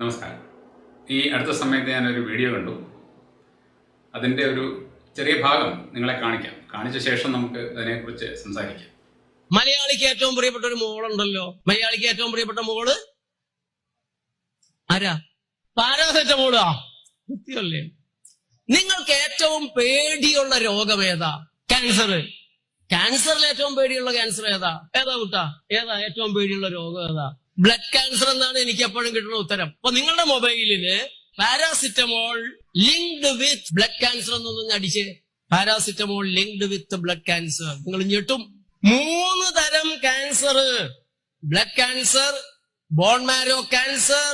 നമസ്കാരം. ഈ അടുത്ത സമയത്ത് ഞാനൊരു വീഡിയോ കണ്ടു. അതിന്റെ ഒരു ചെറിയ ഭാഗം നിങ്ങളെ കാണിക്കാം. കാണിച്ച ശേഷം നമുക്ക് അതിനെക്കുറിച്ച് സംസാരിക്കാം. മലയാളിക്ക് ഏറ്റവും പ്രിയപ്പെട്ട ഒരു മോളുണ്ടല്ലോ. മലയാളിക്ക് ഏറ്റവും പ്രിയപ്പെട്ട മോൾ ആരാ? പാരാസെറ്റമോളാ കൃത്യമല്ലേ നിങ്ങൾക്ക് ഏറ്റവും പേടിയുള്ള രോഗമേതാ ക്യാൻസർ ക്യാൻസറിൽ ഏറ്റവും പേടിയുള്ള ക്യാൻസർ ഏതാ? ഏതാ കുട്ട ഏതാ ഏറ്റവും പേടിയുള്ള രോഗം ഏതാ? ബ്ലഡ് ക്യാൻസർ എന്നാണ് എനിക്ക് എപ്പോഴും കിട്ടുന്ന ഉത്തരം. അപ്പൊ നിങ്ങളുടെ മൊബൈലിൽ paracetamol linked with blood cancer എന്നൊന്നും അടിച്ച് paracetamol linked with blood cancer നിങ്ങൾ ഞെട്ടും മൂന്ന് തരം cancer blood cancer bone marrow cancer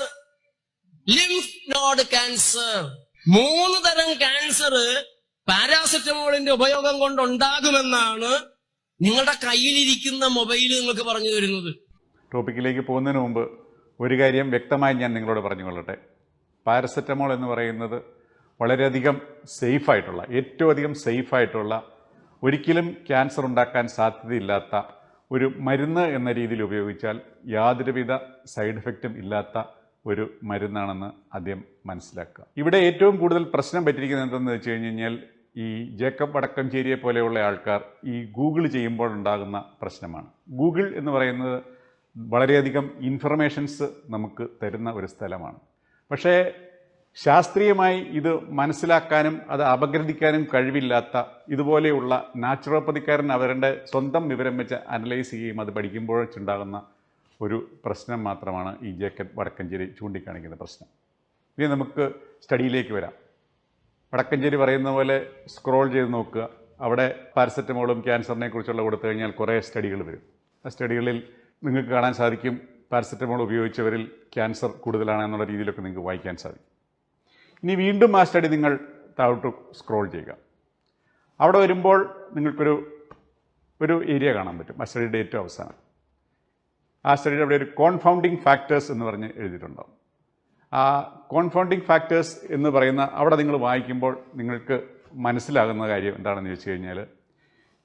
lymph node cancer മൂന്ന് തരം ക്യാൻസർ പാരാസിറ്റമോളിന്റെ ഉപയോഗം കൊണ്ട് ഉണ്ടാകുമെന്നാണ് നിങ്ങളുടെ കയ്യിലിരിക്കുന്ന മൊബൈൽ നിങ്ങൾക്ക് പറഞ്ഞു തരുന്നത്. ടോപ്പിക്കിലേക്ക് പോകുന്നതിന് മുമ്പ് ഒരു കാര്യം വ്യക്തമായി ഞാൻ നിങ്ങളോട് പറഞ്ഞുകൊള്ളട്ടെ. പാരസെറ്റമോൾ എന്ന് പറയുന്നത് വളരെയധികം സേഫായിട്ടുള്ള ഏറ്റവും അധികം സേഫായിട്ടുള്ള ഒരിക്കലും ക്യാൻസർ ഉണ്ടാക്കാൻ സാധ്യതയില്ലാത്ത ഒരു മരുന്ന് എന്ന രീതിയിൽ ഉപയോഗിച്ചാൽ യാതൊരുവിധ സൈഡ് എഫക്റ്റും ഇല്ലാത്ത ഒരു മരുന്നാണെന്ന് ആദ്യം മനസ്സിലാക്കുക. ഇവിടെ ഏറ്റവും കൂടുതൽ പ്രശ്നം പറ്റിയിരിക്കുന്നത് എന്തെന്ന് വെച്ച് കഴിഞ്ഞ് കഴിഞ്ഞാൽ ഈ ജേക്കബ് വടക്കഞ്ചേരിയെ പോലെയുള്ള ആൾക്കാർ ഈ ഗൂഗിൾ ചെയ്യുമ്പോൾ ഉണ്ടാകുന്ന പ്രശ്നമാണ്. ഗൂഗിൾ എന്ന് പറയുന്നത് വളരെയധികം ഇൻഫർമേഷൻസ് നമുക്ക് തരുന്ന ഒരു സ്ഥലമാണ്. പക്ഷേ ശാസ്ത്രീയമായി ഇത് മനസ്സിലാക്കാനും അത് അപഗ്രഥിക്കാനും കഴിവില്ലാത്ത ഇതുപോലെയുള്ള നാച്ചുറോപ്പതിക്കാരൻ അവരുടെ സ്വന്തം വിവരം വെച്ച് അനലൈസ് ചെയ്യുകയും അത് പഠിക്കുമ്പോഴുണ്ടാകുന്ന ഒരു പ്രശ്നം മാത്രമാണ് ഈ ജേക്കബ് വടക്കഞ്ചേരി ചൂണ്ടിക്കാണിക്കുന്ന പ്രശ്നം. ഇനി നമുക്ക് സ്റ്റഡിയിലേക്ക് വരാം. വടക്കഞ്ചേരി പറയുന്ന പോലെ സ്ക്രോൾ ചെയ്ത് നോക്കുക. അവിടെ പാരസെറ്റമോളും ക്യാൻസറിനെ കുറിച്ചുള്ള കൊടുത്തു കഴിഞ്ഞാൽ കുറേ സ്റ്റഡികൾ വരും. ആ സ്റ്റഡികളിൽ നിങ്ങൾക്ക് കാണാൻ സാധിക്കും പാരസെറ്റമോൾ ഉപയോഗിച്ചവരിൽ ക്യാൻസർ കൂടുതലാണ് എന്നുള്ള രീതിയിലൊക്കെ നിങ്ങൾക്ക് വായിക്കാൻ സാധിക്കും. ഇനി വീണ്ടും ആ സ്റ്റഡി നിങ്ങൾ താഴോട്ട് സ്ക്രോൾ ചെയ്യുക. അവിടെ വരുമ്പോൾ നിങ്ങൾക്കൊരു ഒരു ഏരിയ കാണാൻ പറ്റും. ആ സ്റ്റഡിയുടെ ഏറ്റവും അവസാനം. ആ സ്റ്റഡിയുടെ അവിടെ ഒരു കോൺഫൗണ്ടിങ് ഫാക്ടേഴ്സ് എന്ന് പറഞ്ഞ് എഴുതിയിട്ടുണ്ടാവും. കോൺഫൗണ്ടിങ് ഫാക്ടേഴ്സ് എന്ന് പറയുന്ന അവിടെ നിങ്ങൾ വായിക്കുമ്പോൾ നിങ്ങൾക്ക് മനസ്സിലാകുന്ന കാര്യം എന്താണെന്ന് ചോദിച്ചു കഴിഞ്ഞാൽ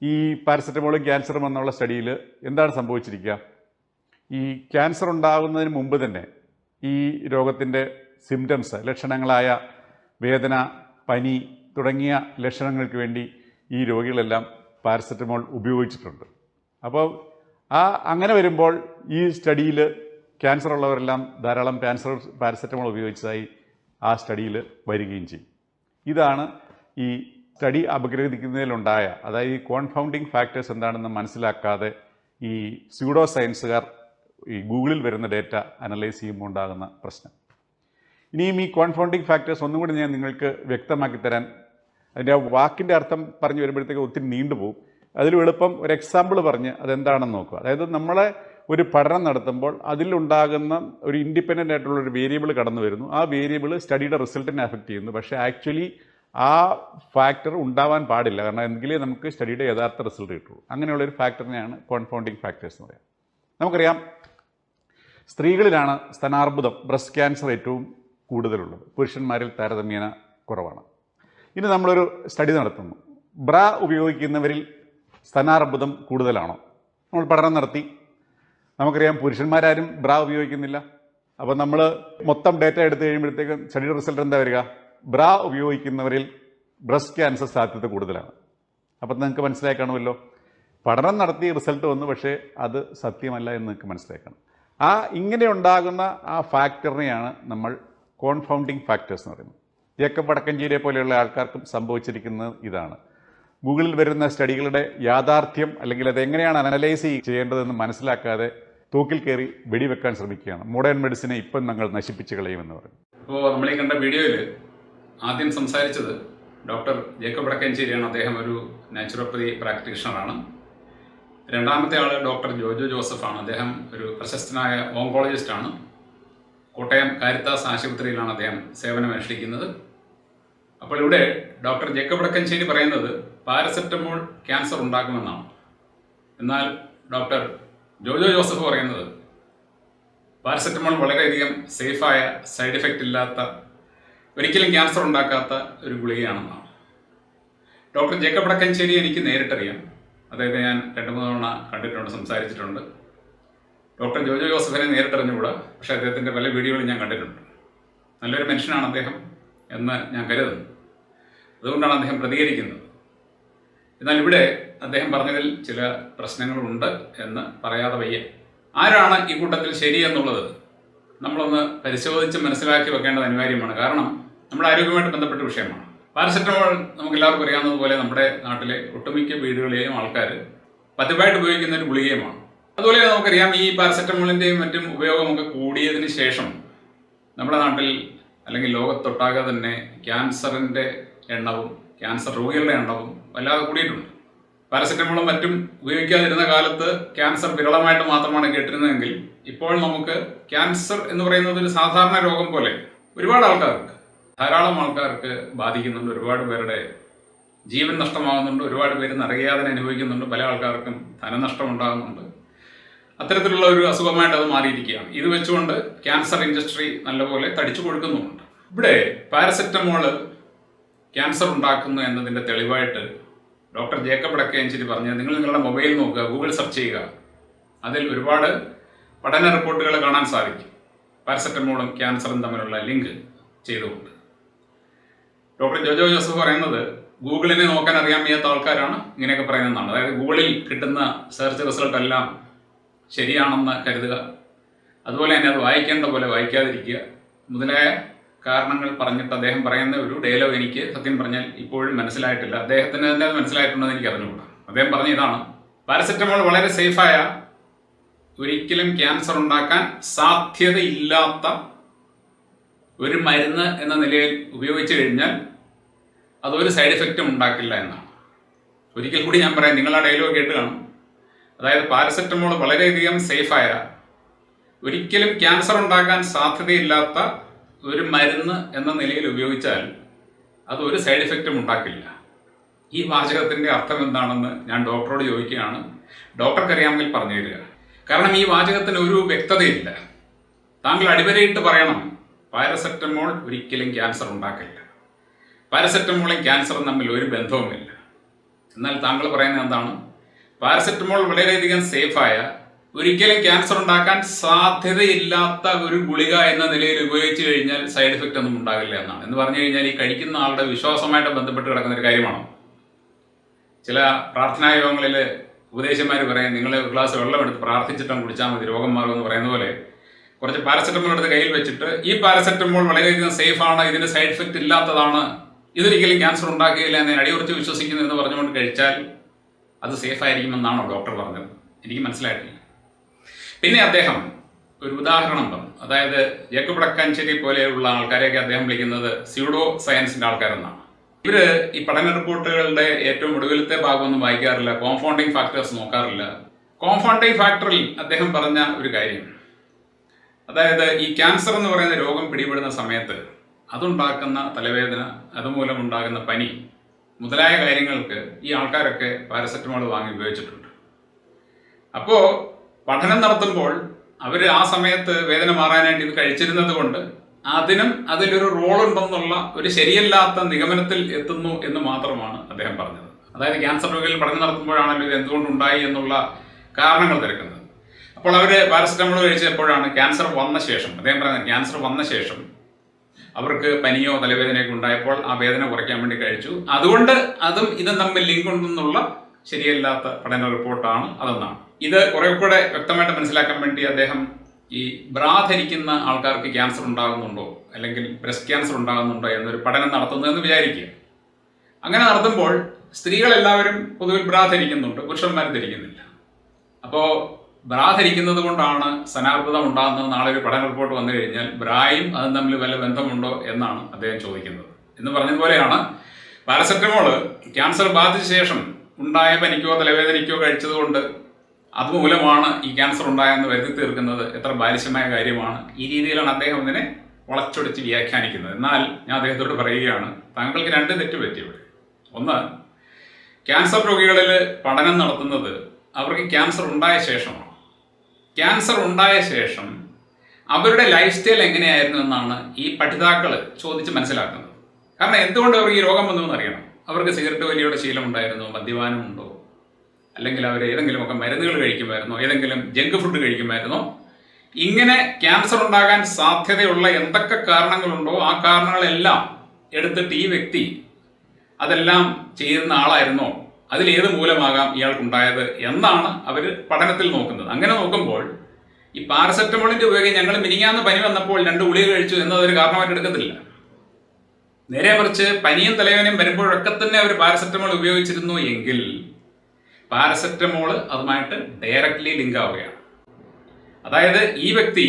ഈ പാരസെറ്റമോളും ക്യാൻസറും എന്നുള്ള സ്റ്റഡിയിൽ എന്താണ് സംഭവിച്ചിരിക്കുക? ഈ ക്യാൻസർ ഉണ്ടാകുന്നതിന് മുമ്പ് തന്നെ ഈ രോഗത്തിന്റെ സിംറ്റംസ് ലക്ഷണങ്ങളായ വേദന പനി തുടങ്ങിയ ലക്ഷണങ്ങൾക്ക് വേണ്ടി ഈ രോഗികളെല്ലാം പാരസെറ്റമോൾ ഉപയോഗിച്ചിട്ടുണ്ട്. അപ്പോൾ ആ അങ്ങനെ വരുമ്പോൾ ഈ സ്റ്റഡിയിൽ ക്യാൻസർ ഉള്ളവരെല്ലാം ധാരാളം ക്യാൻസർ പാരസെറ്റമോൾ ഉപയോഗിച്ചതായി ആ സ്റ്റഡിയിൽ വരികയും ചെയ്യും. ഇതാണ് ഈ സ്റ്റഡി അപഗ്രഥിക്കുന്നതിലുണ്ടായ അതായത് ഈ കോൺഫൗണ്ടിങ് ഫാക്ടേഴ്സ് എന്താണെന്ന് മനസ്സിലാക്കാതെ ഈ സ്യൂഡോ സയൻസുകാർ ഈ ഗൂഗിളിൽ വരുന്ന ഡേറ്റ അനലൈസ് ചെയ്യുമ്പോൾ ഉണ്ടാകുന്ന പ്രശ്നം. ഇനിയും ഈ കോൺഫൗണ്ടിങ് ഫാക്ടേഴ്സ് ഒന്നും കൂടി ഞാൻ നിങ്ങൾക്ക് വ്യക്തമാക്കി തരാൻ അതിന്റെ ആ വാക്കിന്റെ അർത്ഥം പറഞ്ഞു വരുമ്പോഴത്തേക്ക് ഒത്തിരി നീണ്ടുപോകും. അതിലും എളുപ്പം ഒരു എക്സാമ്പിൾ പറഞ്ഞ് അതെന്താണെന്ന് നോക്കുക. അതായത് നമ്മളെ ഒരു പഠനം നടത്തുമ്പോൾ അതിലുണ്ടാകുന്ന ഒരു ഇൻഡിപെൻഡന്റ് ആയിട്ടുള്ള ഒരു വേരിയബിൾ കടന്നു വരുന്നു. ആ വേരിയബിൾ സ്റ്റഡിയുടെ റിസൾട്ടിനെ അഫക്റ്റ് ചെയ്യുന്നു. പക്ഷേ ആക്ച്വലി ആ ഫാക്ടർ ഉണ്ടാവാൻ പാടില്ല. കാരണം എങ്കിലേ നമുക്ക് സ്റ്റഡിയുടെ യഥാർത്ഥ റിസൾട്ട് കിട്ടുള്ളൂ. അങ്ങനെയുള്ള ഒരു ഫാക്ടറിനെയാണ് കോൺഫൗണ്ടിങ് ഫാക്ടേഴ്സ് എന്ന് പറയാം നമുക്കറിയാം സ്ത്രീകളിലാണ് സ്തനാർബുദം ബ്രസ്റ്റ് ക്യാൻസർ ഏറ്റവും കൂടുതലുള്ളത്. പുരുഷന്മാരിൽ താരതമ്യേന കുറവാണ്. ഇനി നമ്മളൊരു സ്റ്റഡി നടത്തുന്നു. ബ്ര ഉപയോഗിക്കുന്നവരിൽ സ്തനാർബുദം കൂടുതലാണോ? നമ്മൾ പഠനം നടത്തി. നമുക്കറിയാം പുരുഷന്മാരാരും ബ്ര ഉപയോഗിക്കുന്നില്ല. അപ്പോൾ നമ്മൾ മൊത്തം ഡേറ്റ എടുത്തു കഴിയുമ്പോഴത്തേക്കും സ്റ്റഡിയുടെ റിസൾട്ട് എന്താ വരിക? ബ്ര ഉപയോഗിക്കുന്നവരിൽ ബ്രസ്റ്റ് ക്യാൻസർ സാധ്യത കൂടുതലാണ്. അപ്പം നിങ്ങൾക്ക് മനസ്സിലായി കാണുമല്ലോ. പഠനം നടത്തി റിസൾട്ട് വന്നു പക്ഷേ അത് സത്യമല്ല എന്ന് നിങ്ങൾക്ക് മനസ്സിലാക്കണം ആ ഇങ്ങനെ ഉണ്ടാകുന്ന ആ ഫാക്ടറിനെയാണ് നമ്മൾ കോൺഫൗണ്ടിങ് ഫാക്ടേഴ്സ് എന്ന് പറയുന്നത്. ജേക്കബ് വടക്കഞ്ചേരിയെ പോലെയുള്ള ആൾക്കാർക്കും സംഭവിച്ചിരിക്കുന്നത് ഇതാണ്. ഗൂഗിളിൽ വരുന്ന സ്റ്റഡികളുടെ യാഥാർത്ഥ്യം അല്ലെങ്കിൽ അത് എങ്ങനെയാണ് അനലൈസ് ചെയ്യേണ്ടതെന്ന് മനസ്സിലാക്കാതെ തൂക്കിൽ കയറി വെടിവെക്കാൻ ശ്രമിക്കുകയാണ്. മോഡേൺ മെഡിസിനെ ഇപ്പം ഞങ്ങൾ നശിപ്പിച്ച് കളയുമെന്ന് പറഞ്ഞു അപ്പോൾ നമ്മൾ ഈ കണ്ട വീഡിയോയിൽ ആദ്യം സംസാരിച്ചത് ഡോക്ടർ ജേക്കബ് വടക്കഞ്ചേരിയാണ് അദ്ദേഹം ഒരു നാച്ചുറോപ്പതി പ്രാക്ടീഷണറാണ് രണ്ടാമത്തെ ആൾ ഡോക്ടർ ജോജോ ജോസഫാണ്. അദ്ദേഹം ഒരു പ്രശസ്തനായ ഓങ്കോളജിസ്റ്റാണ് കോട്ടയം കാരിത്താസ് ആശുപത്രിയിലാണ് അദ്ദേഹം സേവനമനുഷ്ഠിക്കുന്നത് അപ്പോൾ ഇവിടെ ഡോക്ടർ ജേക്കബ് വടക്കഞ്ചേരി പറയുന്നത് പാരസെറ്റമോൾ ക്യാൻസർ ഉണ്ടാക്കുമെന്നാണ് എന്നാൽ ഡോക്ടർ ജോജോ ജോസഫ് പറയുന്നത് പാരസെറ്റമോൾ വളരെയധികം സേഫായ സൈഡ് എഫക്റ്റ് ഇല്ലാത്ത ഒരിക്കലും ക്യാൻസർ ഉണ്ടാക്കാത്ത ഒരു ഗുളികയാണെന്നാണ്. ഡോക്ടർ ജേക്കബ് അടക്കഞ്ചേരി എനിക്ക് നേരിട്ടറിയാം. അദ്ദേഹത്തെ ഞാൻ രണ്ട് മൂന്ന് തവണ കണ്ടിട്ടുണ്ട് സംസാരിച്ചിട്ടുണ്ട്. ഡോക്ടർ ജോജോ ജോസഫിനെ നേരിട്ടറിഞ്ഞുകൂടാ? പക്ഷെ അദ്ദേഹത്തിന്റെ പല വീഡിയോകളും ഞാൻ കണ്ടിട്ടുണ്ട്. നല്ലൊരു മനുഷ്യനാണ് അദ്ദേഹം എന്ന് ഞാൻ കരുതുന്നു. അതുകൊണ്ടാണ് അദ്ദേഹം പ്രതികരിക്കുന്നത്. എന്നാൽ ഇവിടെ അദ്ദേഹം പറഞ്ഞതിൽ ചില പ്രശ്നങ്ങളുണ്ട് എന്ന് പറയാതെ വയ്യ. ആരാണ് ഈ കൂട്ടത്തിൽ ശരി എന്നുള്ളത് നമ്മളൊന്ന് പരിശോധിച്ച് മനസ്സിലാക്കി വെക്കേണ്ടത് അനിവാര്യമാണ്. കാരണം നമ്മുടെ ആരോഗ്യവുമായിട്ട് ബന്ധപ്പെട്ട വിഷയമാണ്. പാരസെറ്റമോൾ നമുക്ക് എല്ലാവർക്കും അറിയാവുന്നതുപോലെ നമ്മുടെ നാട്ടിലെ ഒട്ടുമിക്ക വീടുകളിലെയും ആൾക്കാർ പതിവായിട്ട് ഉപയോഗിക്കുന്ന ഒരു ഗുളികയുമാണ്. അതുപോലെ നമുക്കറിയാം ഈ പാരസെറ്റമോളിന്റെയും മറ്റും ഉപയോഗമൊക്കെ കൂടിയതിന് ശേഷം നമ്മുടെ നാട്ടിൽ അല്ലെങ്കിൽ ലോകത്തൊട്ടാകെ തന്നെ ക്യാൻസറിന്റെ എണ്ണവും ക്യാൻസർ രോഗികളുടെ എണ്ണവും വല്ലാതെ കൂടിയിട്ടുണ്ട്. പാരസെറ്റമോളും മറ്റും ഉപയോഗിക്കാതിരുന്ന കാലത്ത് ക്യാൻസർ വിരളമായിട്ട് മാത്രമാണ് കേട്ടിരുന്നതെങ്കിൽ ഇപ്പോൾ നമുക്ക് ക്യാൻസർ എന്ന് പറയുന്നത് ഒരു സാധാരണ രോഗം പോലെ ഒരുപാട് ആൾക്കാർക്ക് ധാരാളം ആൾക്കാർക്ക് ബാധിക്കുന്നുണ്ട്. ഒരുപാട് പേരുടെ ജീവൻ നഷ്ടമാകുന്നുണ്ട് ഒരുപാട് പേര് നരകയാതന അനുഭവിക്കുന്നുണ്ട്. പല ആൾക്കാർക്കും ധനനഷ്ടം ഉണ്ടാകുന്നുണ്ട് അത്തരത്തിലുള്ള ഒരു അസുഖമായിട്ട് അത് മാറിയിരിക്കുകയാണ്. ഇത് വെച്ചുകൊണ്ട് ക്യാൻസർ ഇൻഡസ്ട്രി നല്ലപോലെ തടിച്ചു കൊടുക്കുന്നുമുണ്ട്. ഇവിടെ പാരസെറ്റമോൾ ക്യാൻസർ ഉണ്ടാക്കുന്നു എന്നതിന്റെ തെളിവായിട്ട് ഡോക്ടർ ജേക്കബ് അടക്കയഞ്ചേരി പറഞ്ഞത് നിങ്ങൾ നിങ്ങളുടെ മൊബൈൽ നോക്കുക ഗൂഗിൾ സെർച്ച് ചെയ്യുക. അതിൽ ഒരുപാട് പഠന റിപ്പോർട്ടുകൾ കാണാൻ സാധിക്കും. പാരസെറ്റമോളും ക്യാൻസറും തമ്മിലുള്ള ലിങ്ക് ചെയ്തുകൊണ്ട്. ഡോക്ടർ ജോജോ ജോസഫ് പറയുന്നത് ഗൂഗിളിനെ നോക്കാൻ അറിയാൻ വയ്യാത്ത ആൾക്കാരാണ് ഇങ്ങനെയൊക്കെ പറയുന്നതാണ് അതായത് ഗൂഗിളിൽ കിട്ടുന്ന സെർച്ച് റിസൾട്ട് എല്ലാം ശരിയാണെന്ന് കരുതുക. അതുപോലെ തന്നെ അത് വായിക്കേണ്ട പോലെ വായിക്കാതിരിക്കുക. മുതലായ കാരണങ്ങൾ പറഞ്ഞിട്ട് അദ്ദേഹം പറയുന്ന ഒരു ഡയലോഗ് എനിക്ക് സത്യം പറഞ്ഞാൽ ഇപ്പോഴും മനസ്സിലായിട്ടില്ല. അദ്ദേഹത്തിന് തന്നെ അത് മനസ്സിലായിട്ടുണ്ടെന്ന് എനിക്ക് അറിഞ്ഞുകൂടാ. അദ്ദേഹം പറഞ്ഞ ഇതാണ് പാരസെറ്റമോൾ വളരെ സേഫായ ഒരിക്കലും ക്യാൻസർ ഉണ്ടാക്കാൻ സാധ്യതയില്ലാത്ത ഒരു മരുന്ന് എന്ന നിലയിൽ ഉപയോഗിച്ചു കഴിഞ്ഞാൽ അതൊരു സൈഡ് എഫക്റ്റും ഉണ്ടാക്കില്ല എന്നാണ്. ഒരിക്കൽ കൂടി ഞാൻ പറയാം നിങ്ങൾ ആ ഡയലോഗ് കേട്ട് കാണും. അതായത് പാരസെറ്റമോൾ വളരെയധികം സേഫായ ഒരിക്കലും ക്യാൻസർ ഉണ്ടാക്കാൻ സാധ്യതയില്ലാത്ത ഒരു മരുന്ന് എന്ന നിലയിൽ ഉപയോഗിച്ചാൽ അത് ഒരു സൈഡ് എഫക്റ്റും ഉണ്ടാക്കില്ല. ഈ വാചകത്തിന്റെ അർത്ഥം എന്താണെന്ന് ഞാൻ ഡോക്ടറോട് ചോദിക്കുകയാണ്. ഡോക്ടർക്ക് അറിയാമെങ്കിൽ പറഞ്ഞു തരിക. കാരണം ഈ വാചകത്തിന് ഒരു വ്യക്തതയില്ല. താങ്കൾ അടിവരയിട്ട് പറയണം പാരസെറ്റമോൾ ഒരിക്കലും ക്യാൻസർ ഉണ്ടാക്കില്ല പാരസെറ്റമോളും ക്യാൻസറും തമ്മിൽ ഒരു ബന്ധവുമില്ല. എന്നാൽ താങ്കൾ പറയുന്നത് എന്താണ്? പാരസെറ്റമോൾ വളരെയധികം സേഫായ ഒരിക്കലും ക്യാൻസർ ഉണ്ടാക്കാൻ സാധ്യതയില്ലാത്ത ഒരു ഗുളിക എന്ന നിലയിൽ ഉപയോഗിച്ചു കഴിഞ്ഞാൽ സൈഡ് എഫക്റ്റ് ഒന്നും ഉണ്ടാകില്ല എന്നാണ്. എന്ന് പറഞ്ഞു കഴിഞ്ഞാൽ ഈ കഴിക്കുന്ന ആളുടെ വിശ്വാസമായിട്ട് ബന്ധപ്പെട്ട് കിടക്കുന്ന ഒരു കാര്യമാണോ? ചില പ്രാർത്ഥനാ യോഗങ്ങളിൽ ഉപദേശന്മാർ പറയും നിങ്ങൾ ഒരു ഗ്ലാസ് വെള്ളം എടുത്ത് പ്രാർത്ഥിച്ചിട്ടും കുടിച്ചാൽ മതി രോഗം മാറുമെന്ന് പറയുന്ന പോലെ. കുറച്ച് പാരസെറ്റമോൾ എടുത്ത് കയ്യിൽ വെച്ചിട്ട് ഈ പാരസെറ്റമോൾ വളരെയധികം ആണ് ഇതിന് സൈഡ് എഫക്റ്റ് ഇല്ലാത്തതാണ് ഇതൊരിക്കലും ക്യാൻസർ ഉണ്ടാക്കുകയില്ല എന്ന് അടിയുറച്ച് വിശ്വസിക്കുന്നു എന്ന് പറഞ്ഞുകൊണ്ട് കഴിച്ചാൽ അത് സേഫ് ആയിരിക്കുമെന്നാണോ ഡോക്ടർ പറഞ്ഞത്? എനിക്ക് മനസ്സിലായിട്ടില്ല. പിന്നെ അദ്ദേഹം ഒരു ഉദാഹരണം പറഞ്ഞു. അതായത് ജേക്കബ് പോലെയുള്ള ആൾക്കാരെയൊക്കെ അദ്ദേഹം വിളിക്കുന്നത് സ്യൂഡോ സയൻസിന്റെ ആൾക്കാരെന്നാണ്. ഇവർ ഈ പഠന റിപ്പോർട്ടുകളുടെ ഏറ്റവും ഒടുവിലത്തെ ഭാഗമൊന്നും വായിക്കാറില്ല കോംഫൗണ്ടിങ് ഫാക്ടേഴ്സ് നോക്കാറില്ല. കോംഫൗണ്ടിങ് ഫാക്ടറിൽ അദ്ദേഹം പറഞ്ഞ ഒരു കാര്യം. അതായത് ഈ ക്യാൻസർ എന്ന് പറയുന്ന രോഗം പിടിപെടുന്ന സമയത്ത് അതുണ്ടാക്കുന്ന തലവേദന അതുമൂലം ഉണ്ടാകുന്ന പനി മുതലായ കാര്യങ്ങൾക്ക് ഈ ആൾക്കാരൊക്കെ പാരസെറ്റമോൾ വാങ്ങി ഉപയോഗിച്ചിട്ടുണ്ട്. അപ്പോൾ പഠനം നടത്തുമ്പോൾ അവർ ആ സമയത്ത് വേദന മാറാനായിട്ട് ഇത് കഴിച്ചിരുന്നത് കൊണ്ട് അതിനും അതിലൊരു റോൾ ഉണ്ടെന്നുള്ള ഒരു ശരിയല്ലാത്ത നിഗമനത്തിൽ എത്തുന്നു എന്ന് മാത്രമാണ് അദ്ദേഹം പറഞ്ഞത്. അതായത് ക്യാൻസർ രോഗികൾ പഠനം നടത്തുമ്പോഴാണല്ലോ ഇത് എന്തുകൊണ്ടുണ്ടായി എന്നുള്ള കാരണങ്ങൾ തിരക്കുന്നത്. അപ്പോൾ അവർ പാരസെറ്റമോൾ കഴിച്ചപ്പോഴാണ് ക്യാൻസർ വന്ന ശേഷം അദ്ദേഹം പറയുന്നത് ക്യാൻസർ വന്ന ശേഷം അവർക്ക് പനിയോ തലവേദനയൊക്കെ ഉണ്ടായപ്പോൾ ആ വേദന കുറയ്ക്കാൻ വേണ്ടി കഴിച്ചു. അതുകൊണ്ട് അതും ഇതും തമ്മിൽ ലിങ്ക് ഉണ്ടെന്നുള്ള ശരിയല്ലാത്ത പഠന റിപ്പോർട്ടാണ് അതെന്നാണ്. ഇത് കുറെ കൂടെ വ്യക്തമായിട്ട് മനസ്സിലാക്കാൻ വേണ്ടി അദ്ദേഹം ഈ ബ്രാ ധരിക്കുന്ന ആൾക്കാർക്ക് ക്യാൻസർ ഉണ്ടാകുന്നുണ്ടോ? അല്ലെങ്കിൽ ബ്രസ്റ്റ് ക്യാൻസർ ഉണ്ടാകുന്നുണ്ടോ എന്നൊരു പഠനം നടത്തുന്നതെന്ന് വിചാരിക്കുക. അങ്ങനെ നടത്തുമ്പോൾ സ്ത്രീകളെല്ലാവരും പൊതുവിൽ ബ്രാ ധരിക്കുന്നുണ്ട് പുരുഷന്മാർ ധരിക്കുന്നില്ല. അപ്പോൾ ബ്രാ ധരിക്കുന്നത് കൊണ്ടാണ് സനാർബുദം ഉണ്ടാകുന്നത് നാളെ ഒരു പഠന റിപ്പോർട്ട് വന്നു കഴിഞ്ഞാൽ ബ്രായും അതും തമ്മിൽ വല്ല ബന്ധമുണ്ടോ എന്നാണ് അദ്ദേഹം ചോദിക്കുന്നത്. എന്ന് പറഞ്ഞതുപോലെയാണ് പാരസെറ്റമോൾ ക്യാൻസർ ബാധിച്ച ശേഷം ഉണ്ടായ പനിക്കോ തലവേദനയ്ക്കോ കഴിച്ചതുകൊണ്ട് അതുമൂലമാണ് ഈ ക്യാൻസർ ഉണ്ടായെന്ന് വരുത്തി തീർക്കുന്നത് എത്ര ബാലിശമായ കാര്യമാണ്. ഈ രീതിയിലാണ് അദ്ദേഹം ഇതിനെ വളച്ചൊടിച്ച് വ്യാഖ്യാനിക്കുന്നത്. എന്നാൽ ഞാൻ അദ്ദേഹത്തോട് പറയുകയാണ് താങ്കൾക്ക് രണ്ട് തെറ്റ് പറ്റിയവിടെ ഒന്ന് ക്യാൻസർ രോഗികളിൽ പഠനം നടത്തുന്നത് അവർക്ക് ക്യാൻസർ ഉണ്ടായ ശേഷമാണ്. ക്യാൻസർ ഉണ്ടായ ശേഷം അവരുടെ ലൈഫ് സ്റ്റൈൽ എങ്ങനെയായിരുന്നു എന്നാണ് ഈ പഠിതാക്കൾ ചോദിച്ച് മനസ്സിലാക്കുന്നത്. കാരണം എന്തുകൊണ്ട് അവർക്ക് ഈ രോഗം വന്നു എന്ന് അറിയണം അവർക്ക് സിഗരറ്റ് വലിയുടെ ശീലമുണ്ടായിരുന്നു മദ്യപാനം മദ്യപാനമുണ്ടോ? അല്ലെങ്കിൽ അവർ ഏതെങ്കിലുമൊക്കെ മരുന്നുകൾ കഴിക്കുമായിരുന്നോ ഏതെങ്കിലും ജങ്ക് ഫുഡ് കഴിക്കുമായിരുന്നോ ഇങ്ങനെ ക്യാൻസർ ഉണ്ടാകാൻ സാധ്യതയുള്ള എന്തൊക്കെ കാരണങ്ങളുണ്ടോ ആ കാരണങ്ങളെല്ലാം എടുത്തിട്ട് ഈ വ്യക്തി അതെല്ലാം ചെയ്യുന്ന ആളായിരുന്നോ അതിലേത് മൂലമാകാം ഇയാൾക്കുണ്ടായത് എന്നാണ് അവർ പഠനത്തിൽ നോക്കുന്നത്. അങ്ങനെ നോക്കുമ്പോൾ ഈ പാരസെറ്റമോളിന്റെ ഉപയോഗം ഞങ്ങൾ മിനിങ്ങാന്ന് പനി വന്നപ്പോൾ രണ്ട് ഗുളിക കഴിച്ചു എന്നതൊരു കാരണമായിട്ട് എടുക്കത്തില്ല. നേരെ മറിച്ച് പനിയും തലവേനയും വരുമ്പോഴൊക്കെ തന്നെ അവർ പാരസെറ്റമോൾ ഉപയോഗിച്ചിരുന്നു എങ്കിൽ പാരസെറ്റമോൾ അതുമായിട്ട് ഡയറക്റ്റ്ലി ലിങ്ക് ആവുകയാണ്. അതായത് ഈ വ്യക്തി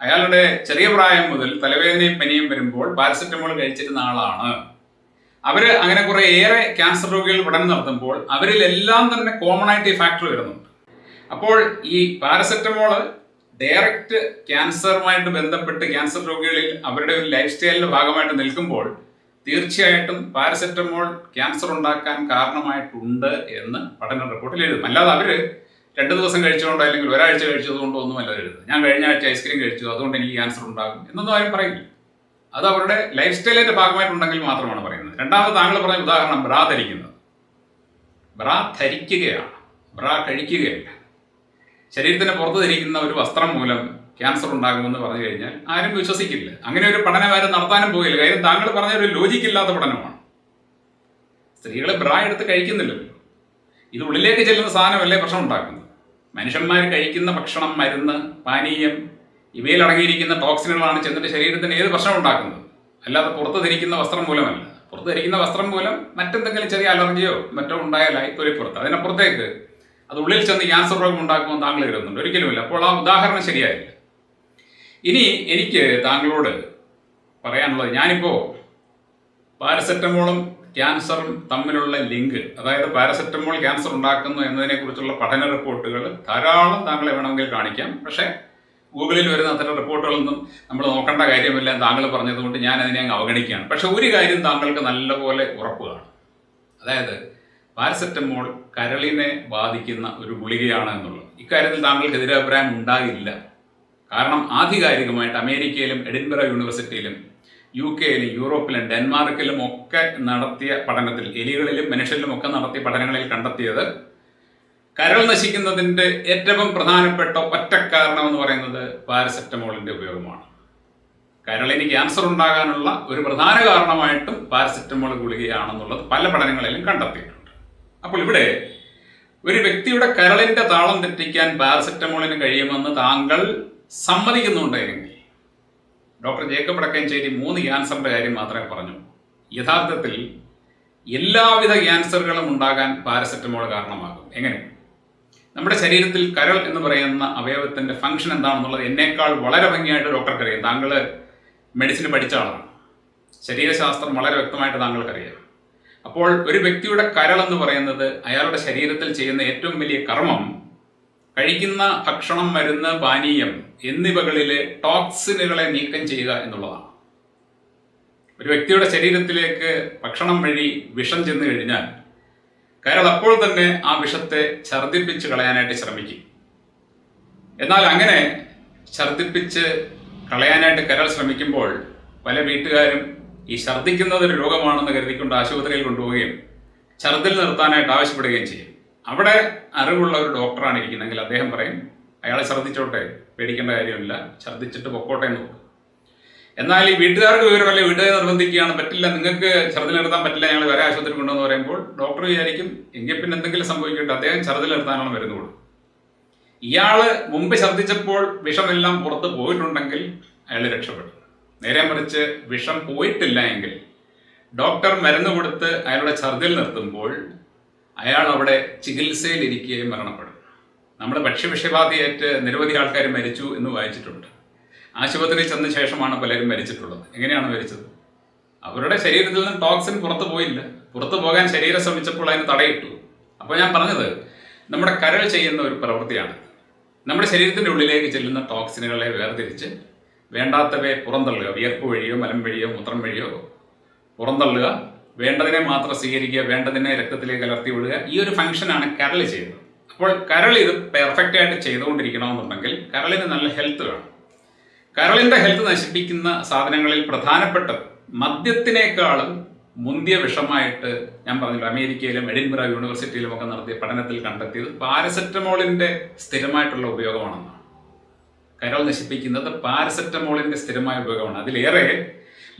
അയാളുടെ ചെറിയ പ്രായം മുതൽ തലവേദനയും പനിയും വരുമ്പോൾ പാരസെറ്റമോൾ കഴിച്ചിരുന്ന ആളാണ്. അവർ അങ്ങനെ കുറെ ഏറെ ക്യാൻസർ രോഗികൾ പഠനം നടത്തുമ്പോൾ അവരിലെല്ലാം തന്നെ കോമൺ ആയിട്ട് ഈ ഫാക്ടർ വരുന്നുണ്ട്. അപ്പോൾ ഈ പാരസെറ്റമോൾ ഡയറക്റ്റ് ക്യാൻസറുമായിട്ട് ബന്ധപ്പെട്ട് ക്യാൻസർ രോഗികളിൽ അവരുടെ ഒരു ലൈഫ് സ്റ്റൈലിന്റെ ഭാഗമായിട്ട് നിൽക്കുമ്പോൾ തീർച്ചയായിട്ടും പാരസെറ്റമോൾ ക്യാൻസർ ഉണ്ടാക്കാൻ കാരണമായിട്ടുണ്ട് എന്ന് പഠന റിപ്പോർട്ടിൽ എഴുതും. അല്ലാതെ അവർ രണ്ട് ദിവസം കഴിച്ചുകൊണ്ടോ അല്ലെങ്കിൽ ഒരാഴ്ച കഴിച്ചതുകൊണ്ടോ ഒന്നുമല്ല എഴുതുന്നത്. ഞാൻ കഴിഞ്ഞ ആഴ്ച ഐസ്ക്രീം കഴിച്ചു അതുകൊണ്ട് എനിക്ക് ക്യാൻസർ ഉണ്ടാകും എന്നൊന്നും ആരും പറയില്ല അത് അവരുടെ ലൈഫ് സ്റ്റൈലിന്റെ ഭാഗമായിട്ടുണ്ടെങ്കിൽ മാത്രമാണ് പറയുന്നത്. രണ്ടാമത് താങ്കൾ പറഞ്ഞ ഉദാഹരണം ബ്രാ ധരിക്കുന്നത്. ബ്രാ ധരിക്കുകയാണ്. ബ്രാ കഴിക്കുകയല്ല. ശരീരത്തിന് പുറത്ത് ധരിക്കുന്ന ഒരു വസ്ത്രം മൂലം ക്യാൻസർ ഉണ്ടാകുമെന്ന് പറഞ്ഞു കഴിഞ്ഞാൽ ആരും വിശ്വസിക്കില്ല. അങ്ങനെ ഒരു പഠനം ആരും നടത്താനും പോകില്ല. കാര്യം താങ്കൾ പറഞ്ഞ ഒരു ലോജിക്ക് ഇല്ലാത്ത പഠനമാണ്. സ്ത്രീകളെ ബ്രാ എടുത്ത് കഴിക്കുന്നില്ലല്ലോ ഇത് ഉള്ളിലേക്ക് ചെല്ലുന്ന സാധനമല്ലേ പ്രശ്നം ഉണ്ടാക്കുന്നത്? മനുഷ്യന്മാർ കഴിക്കുന്ന ഭക്ഷണം മരുന്ന് പാനീയം ഇവയിൽ അടങ്ങിയിരിക്കുന്ന ടോക്സിനുകളാണ് ചെന്നിട്ട് ശരീരത്തിന് ഏത് പ്രശ്നം ഉണ്ടാക്കുന്നത്? അല്ലാതെ പുറത്ത് ധരിക്കുന്ന വസ്ത്രം മൂലമല്ല. പുറത്ത് ധരിക്കുന്ന വസ്ത്രം മൂലം മറ്റെന്തെങ്കിലും ചെറിയ അലർജിയോ മറ്റോ ഉണ്ടായാലായി തൊലിപ്പുറത്ത് അതിനപ്പുറത്തേക്ക് അത് ഉള്ളിൽ ചെന്ന് ക്യാൻസർ രോഗം ഉണ്ടാക്കുമെന്ന് താങ്കൾ കരുതുന്നുണ്ട്. ഒരിക്കലുമില്ല. അപ്പോൾ ആ ഉദാഹരണം ശരിയായില്ല. ഇനി എനിക്ക് താങ്കളോട് പറയാനുള്ളത് ഞാനിപ്പോൾ പാരസെറ്റമോളും ക്യാൻസറും തമ്മിലുള്ള ലിങ്ക് അതായത് പാരസെറ്റമോൾ ക്യാൻസർ ഉണ്ടാക്കുന്നു എന്നതിനെക്കുറിച്ചുള്ള പഠന റിപ്പോർട്ടുകൾ ധാരാളം താങ്കളെ വേണമെങ്കിൽ കാണിക്കാം. പക്ഷേ ഗൂഗിളിൽ വരുന്ന അത്തരം റിപ്പോർട്ടുകളൊന്നും നമ്മൾ നോക്കേണ്ട കാര്യമില്ല താങ്കൾ പറഞ്ഞതുകൊണ്ട് ഞാൻ അതിനെ അങ്ങ് അവഗണിക്കുകയാണ്. പക്ഷെ ഒരു കാര്യം താങ്കൾക്ക് നല്ലപോലെ ഉറപ്പ് കാണും അതായത് പാരസെറ്റമോൾ കരളിനെ ബാധിക്കുന്ന ഒരു ഗുളികയാണ് എന്നുള്ളത്. ഇക്കാര്യത്തിൽ താങ്കൾക്ക് എതിരഭിപ്രായം ഉണ്ടാകില്ല. കാരണം ആധികാരികമായിട്ട് അമേരിക്കയിലും എഡിൻബറ യൂണിവേഴ്സിറ്റിയിലും യു കെയിലും യൂറോപ്പിലും ഡെൻമാർക്കിലും ഒക്കെ നടത്തിയ പഠനത്തിൽ എലികളിലും മനുഷ്യരിലും ഒക്കെ നടത്തിയ പഠനങ്ങളിൽ കണ്ടെത്തിയത് കരൾ നശിക്കുന്നതിന്റെ ഏറ്റവും പ്രധാനപ്പെട്ട ഒറ്റ കാരണം എന്ന് പറയുന്നത് പാരസെറ്റമോളിന്റെ ഉപയോഗമാണ്. കരളിന് ക്യാൻസർ ഉണ്ടാകാനുള്ള ഒരു പ്രധാന കാരണമായിട്ടും പാരസെറ്റമോൾ ഗുളികയാണെന്നുള്ളത് പല പഠനങ്ങളിലും കണ്ടെത്തിയിട്ടുണ്ട്. അപ്പോൾ ഇവിടെ ഒരു വ്യക്തിയുടെ കരളിന്റെ താളം തെറ്റിക്കാൻ പാരസെറ്റമോളിന് കഴിയുമെന്ന് താങ്കൾ സമ്മതിക്കുന്നുണ്ടെങ്കിൽ ഡോക്ടർ ജേക്കബ് അടക്കഞ്ചേരി മൂന്ന് ക്യാൻസറിന്റെ കാര്യം മാത്രമേ പറഞ്ഞു. യഥാർത്ഥത്തിൽ എല്ലാവിധ ക്യാൻസറുകളും ഉണ്ടാകാൻ പാരസെറ്റമോൾ കാരണമാകും. എങ്ങനെ? നമ്മുടെ ശരീരത്തിൽ കരൾ എന്ന് പറയുന്ന അവയവത്തിന്റെ ഫംഗ്ഷൻ എന്താണെന്നുള്ളത് എന്നേക്കാൾ വളരെ ഭംഗിയായിട്ട് ഡോക്ടർക്ക് അറിയാം താങ്കൾ മെഡിസിൻ പഠിച്ച ആളാണ്. ശരീരശാസ്ത്രം വളരെ വ്യക്തമായിട്ട് താങ്കൾക്കറിയാം. അപ്പോൾ ഒരു വ്യക്തിയുടെ കരൾ എന്ന് പറയുന്നത് അയാളുടെ ശരീരത്തിൽ ചെയ്യുന്ന ഏറ്റവും വലിയ കർമ്മം കഴിക്കുന്ന ഭക്ഷണം മരുന്ന് പാനീയം എന്നിവകളിലെ ടോക്സിനുകളെ നീക്കം ചെയ്യുക എന്നുള്ളതാണ്. ഒരു വ്യക്തിയുടെ ശരീരത്തിലേക്ക് ഭക്ഷണം വഴി വിഷം ചെന്ന് കഴിഞ്ഞാൽ കരൾ അപ്പോൾ തന്നെ ആ വിഷത്തെ ഛർദിപ്പിച്ച് കളയാനായിട്ട് ശ്രമിക്കും. എന്നാൽ അങ്ങനെ ഛർദിപ്പിച്ച് കളയാനായിട്ട് കരൾ ശ്രമിക്കുമ്പോൾ പല വീട്ടുകാരും ഈ ഛർദിക്കുന്നത് ഒരു രോഗമാണെന്ന് കരുതിക്കൊണ്ട് ആശുപത്രിയിൽ കൊണ്ടുപോവുകയും ഛർദിൽ നിർത്താനായിട്ട് ആവശ്യപ്പെടുകയും ചെയ്യും. അവിടെ അറിവുള്ള ഒരു ഡോക്ടറാണ് ഇരിക്കുന്നതെങ്കിൽ അദ്ദേഹം പറയും അയാളെ ശ്രദ്ധിച്ചോട്ടെ പേടിക്കേണ്ട കാര്യമില്ല ഛർദ്ദിച്ചിട്ട് പൊക്കോട്ടെ എന്ന് എന്നാൽ ഈ വീട്ടുകാർക്ക് വിവരമല്ല വീട്ടുകാർ നിർബന്ധിക്കുകയാണ് പറ്റില്ല നിങ്ങൾക്ക് ഛർദ്ദിൽ നിർത്താൻ പറ്റില്ല ഞങ്ങൾ വേറെ ആശുപത്രി കൊണ്ടുവന്ന് പറയുമ്പോൾ ഡോക്ടർ വിചാരിക്കും എങ്കിൽ പിന്നെ എന്തെങ്കിലും സംഭവിക്കട്ടെ അദ്ദേഹം ഛർദ്ദിൽ നിർത്താനാണ് വരുന്നത്. ഇയാൾ മുമ്പ് ഛർദ്ദിച്ചപ്പോൾ വിഷമെല്ലാം പുറത്ത് പോയിട്ടുണ്ടെങ്കിൽ അയാൾ രക്ഷപ്പെടും നേരെ മറിച്ച് വിഷം പോയിട്ടില്ല എങ്കിൽ ഡോക്ടർ മരുന്ന് കൊടുത്ത് അയാളുടെ ഛർദ്ദിൽ നിർത്തുമ്പോൾ അയാൾ അവിടെ ചികിത്സയിലിരിക്കുകയും മരണപ്പെടും. നമ്മുടെ ഭക്ഷ്യവിഷബാധയേറ്റ് നിരവധി ആൾക്കാർ മരിച്ചു എന്ന് വായിച്ചിട്ടുണ്ട്. ആശുപത്രിയിൽ ചെന്ന ശേഷമാണ് പലരും മരിച്ചിട്ടുള്ളത്. എങ്ങനെയാണ് മരിച്ചത്? അവരുടെ ശരീരത്തിൽ നിന്ന് ടോക്സിൻ പുറത്തു പോയില്ല. പുറത്തു പോകാൻ ശരീരം ശ്രമിച്ചപ്പോൾ അതിന് തടയിട്ടു. അപ്പോൾ ഞാൻ പറഞ്ഞത് നമ്മുടെ കരൾ ചെയ്യുന്ന ഒരു പ്രവൃത്തിയാണ്. നമ്മുടെ ശരീരത്തിന്റെ ഉള്ളിലേക്ക് ചെല്ലുന്ന ടോക്സിനുകളെ വേർതിരിച്ച് വേണ്ടാത്തവയെ പുറന്തള്ളുക. വിയർപ്പ് വഴിയോ മലം വഴിയോ മൂത്രം വഴിയോ പുറന്തള്ളുക. വേണ്ടതിനെ മാത്രം സ്വീകരിക്കുക വേണ്ടതിനെ രക്തത്തിലേക്ക് കലർത്തി വിടുക ഈ ഒരു ഫംഗ്ഷനാണ് കരൾ ചെയ്യുന്നത്. അപ്പോൾ കരൾ ഇത് പെർഫെക്റ്റ് ആയിട്ട് ചെയ്തുകൊണ്ടിരിക്കണമെന്നുണ്ടെങ്കിൽ കരളിന് നല്ല ഹെൽത്ത് വേണം. കരളിന്റെ ഹെൽത്ത് നശിപ്പിക്കുന്ന സാധനങ്ങളിൽ പ്രധാനപ്പെട്ട മദ്യത്തിനേക്കാളും മുന്തിയ വിഷമായിട്ട് ഞാൻ പറഞ്ഞില്ല അമേരിക്കയിലും എഡിൻബറ യൂണിവേഴ്സിറ്റിയിലും ഒക്കെ നടത്തിയ പഠനത്തിൽ കണ്ടെത്തിയത് പാരസെറ്റമോളിന്റെ സ്ഥിരമായിട്ടുള്ള ഉപയോഗമാണെന്നാണ്. കരൾ നശിപ്പിക്കുന്നത് പാരസെറ്റമോളിന്റെ സ്ഥിരമായ ഉപയോഗമാണ്. അതിലേറെ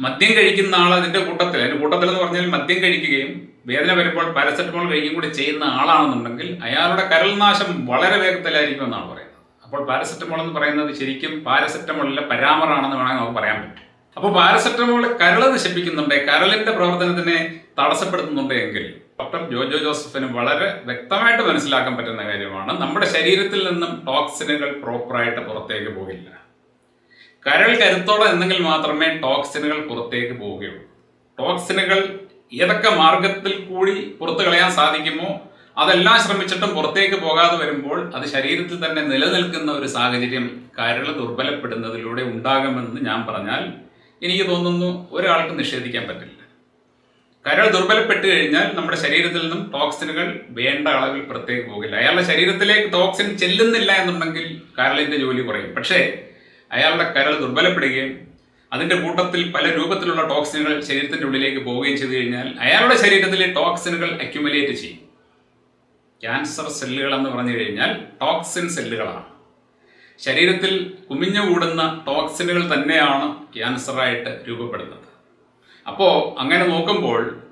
മദ്യം കഴിക്കുന്ന ആൾ അതിന്റെ കൂട്ടത്തിൽ അതിന്റെ കൂട്ടത്തിൽ എന്ന് പറഞ്ഞാൽ മദ്യം കഴിക്കുകയും വേദന വരുമ്പോൾ പാരസെറ്റമോൾ കഴിക്കുകയും കൂടി ചെയ്യുന്ന ആളാണെന്നുണ്ടെങ്കിൽ അയാളുടെ കരൾനാശം വളരെ വേഗത്തിലായിരിക്കും എന്നാണ് പറയുന്നത്. അപ്പോൾ പാരസെറ്റമോൾ എന്ന് പറയുന്നത് ശരിക്കും പാരസെറ്റമോളിലെ പരാമറാണെന്ന് വേണമെങ്കിൽ നമുക്ക് പറയാൻ പറ്റും. അപ്പോൾ പാരസെറ്റമോൾ കരൾ നശിപ്പിക്കുന്നുണ്ട് കരളിന്റെ പ്രവർത്തനത്തിനെ തടസ്സപ്പെടുത്തുന്നുണ്ട് എങ്കിൽ ഡോക്ടർ ജോജോ ജോസഫിന് വളരെ വ്യക്തമായിട്ട് മനസ്സിലാക്കാൻ പറ്റുന്ന കാര്യമാണ് നമ്മുടെ ശരീരത്തിൽ നിന്നും ടോക്സിനുകൾ പ്രോപ്പറായിട്ട് പുറത്തേക്ക് പോകില്ല. കരൾ കരുത്തോടെ എന്നെങ്കിൽ മാത്രമേ ടോക്സിനുകൾ പുറത്തേക്ക് പോവുകയുള്ളൂ. ടോക്സിനുകൾ ഏതൊക്കെ മാർഗത്തിൽ കൂടി പുറത്തു കളയാൻ സാധിക്കുമോ അതെല്ലാം ശ്രമിച്ചിട്ടും പുറത്തേക്ക് പോകാതെ വരുമ്പോൾ അത് ശരീരത്തിൽ തന്നെ നിലനിൽക്കുന്ന ഒരു സാഹചര്യം കരൾ ദുർബലപ്പെടുന്നതിലൂടെ ഉണ്ടാകുമെന്ന് ഞാൻ പറഞ്ഞാൽ എനിക്ക് തോന്നുന്നു ഒരാൾക്ക് നിഷേധിക്കാൻ പറ്റില്ല. കരൾ ദുർബലപ്പെട്ട് കഴിഞ്ഞാൽ നമ്മുടെ ശരീരത്തിൽ നിന്നും ടോക്സിനുകൾ വേണ്ട അളവിൽ പുറത്തേക്ക് പോകില്ല. അയാളുടെ ശരീരത്തിലേക്ക് ടോക്സിൻ ചെല്ലുന്നില്ല എന്നുണ്ടെങ്കിൽ കരളിന്റെ ജോലി കുറയും. പക്ഷേ അയാളുടെ കരൾ ദുർബലപ്പെടുകയും അതിന്റെ കൂട്ടത്തിൽ പല രൂപത്തിലുള്ള ടോക്സിനുകൾ ശരീരത്തിന്റെ ഉള്ളിലേക്ക് പോവുകയും ചെയ്തു കഴിഞ്ഞാൽ അയാളുടെ ശരീരത്തിലെ ടോക്സിനുകൾ അക്യുമുലേറ്റ് ചെയ്യും. ക്യാൻസർ സെല്ലുകൾ എന്ന് പറഞ്ഞു കഴിഞ്ഞാൽ ടോക്സിൻ സെല്ലുകളാണ്. ശരീരത്തിൽ കുമിഞ്ഞുകൂടുന്ന ടോക്സിനുകൾ തന്നെയാണ് ക്യാൻസറായിട്ട് രൂപപ്പെടുന്നത്. അപ്പോൾ അങ്ങനെ നോക്കുമ്പോൾ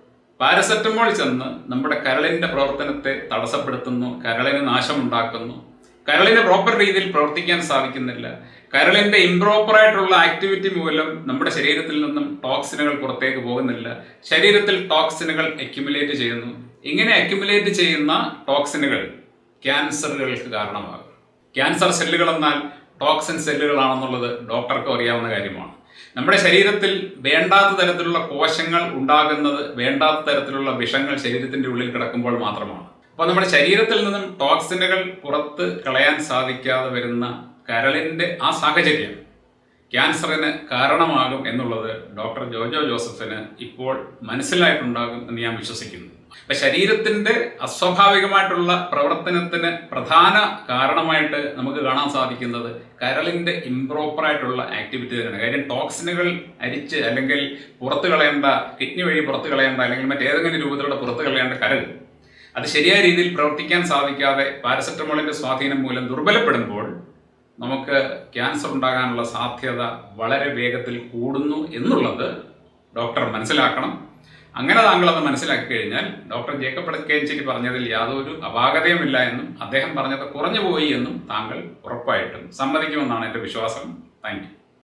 പാരസെറ്റമോൾ ചെന്ന് നമ്മുടെ കരളിന്റെ പ്രവർത്തനത്തെ തടസ്സപ്പെടുത്തുന്നു കരളിന് നാശമുണ്ടാക്കുന്നു. കരളിന് പ്രോപ്പർ രീതിയിൽ പ്രവർത്തിക്കാൻ സാധിക്കുന്നില്ല. കരളിന്റെ ഇംപ്രോപ്പർ ആയിട്ടുള്ള ആക്ടിവിറ്റി മൂലം നമ്മുടെ ശരീരത്തിൽ നിന്നും ടോക്സിനുകൾ പുറത്തേക്ക് പോകുന്നില്ല. ശരീരത്തിൽ ടോക്സിനുകൾ അക്യുമുലേറ്റ് ചെയ്യുന്നു. ഇങ്ങനെ അക്യുമുലേറ്റ് ചെയ്യുന്ന ടോക്സിനുകൾ ക്യാൻസറുകൾക്ക് കാരണമാകും. ക്യാൻസർ സെല്ലുകൾ എന്നാൽ ടോക്സിൻ സെല്ലുകളാണെന്നുള്ളത് ഡോക്ടർക്ക് അറിയാവുന്ന കാര്യമാണ്. നമ്മുടെ ശരീരത്തിൽ വേണ്ടാത്ത തരത്തിലുള്ള കോശങ്ങൾ ഉണ്ടാകുന്നത് വേണ്ടാത്ത തരത്തിലുള്ള വിഷങ്ങൾ ശരീരത്തിന്റെ ഉള്ളിൽ കിടക്കുമ്പോൾ മാത്രമാണ്. അപ്പോൾ നമ്മുടെ ശരീരത്തിൽ നിന്നും ടോക്സിനുകൾ പുറത്ത് കളയാൻ സാധിക്കാതെ വരുന്ന കരളിന്റെ ആ സാഹചര്യം ക്യാൻസറിന് കാരണമാകും എന്നുള്ളത് ഡോക്ടർ ജോജോ ജോസഫിന് ഇപ്പോൾ മനസ്സിലായിട്ടുണ്ടാകും എന്ന് ഞാൻ വിശ്വസിക്കുന്നു. അപ്പൊ ശരീരത്തിന്റെ അസ്വാഭാവികമായിട്ടുള്ള പ്രവർത്തനത്തിന് പ്രധാന കാരണമായിട്ട് നമുക്ക് കാണാൻ സാധിക്കുന്നത് കരളിന്റെ ഇംപ്രോപ്പറായിട്ടുള്ള ആക്ടിവിറ്റി തന്നെയാണ്. കാര്യം ടോക്സിനുകൾ അരിച്ച് അല്ലെങ്കിൽ പുറത്തു കളയേണ്ട കിഡ്നി വഴി പുറത്തു കളയേണ്ട അല്ലെങ്കിൽ മറ്റേതെങ്കിലും രൂപത്തിലുള്ള പുറത്തു കളയേണ്ട കരൾ അത് ശരിയായ രീതിയിൽ പ്രവർത്തിക്കാൻ സാധിക്കാതെ പാരസെറ്റമോളിന്റെ സ്വാധീനം മൂലം ദുർബലപ്പെടുമ്പോൾ നമുക്ക് ക്യാൻസർ ഉണ്ടാകാനുള്ള സാധ്യത വളരെ വേഗത്തിൽ കൂടുന്നു എന്നുള്ളത് ഡോക്ടർ മനസ്സിലാക്കണം. അങ്ങനെ താങ്കൾ അത് മനസ്സിലാക്കി കഴിഞ്ഞാൽ ഡോക്ടർ ജേക്കബ് എടക്കേഞ്ചേരി പറഞ്ഞതിൽ യാതൊരു അപാകതയുമില്ല എന്നും അദ്ദേഹം പറഞ്ഞത് കുറഞ്ഞു പോയി എന്നും താങ്കൾ ഉറപ്പായിട്ടും സമ്മതിക്കുമെന്നാണ് എന്റെ വിശ്വാസം. താങ്ക്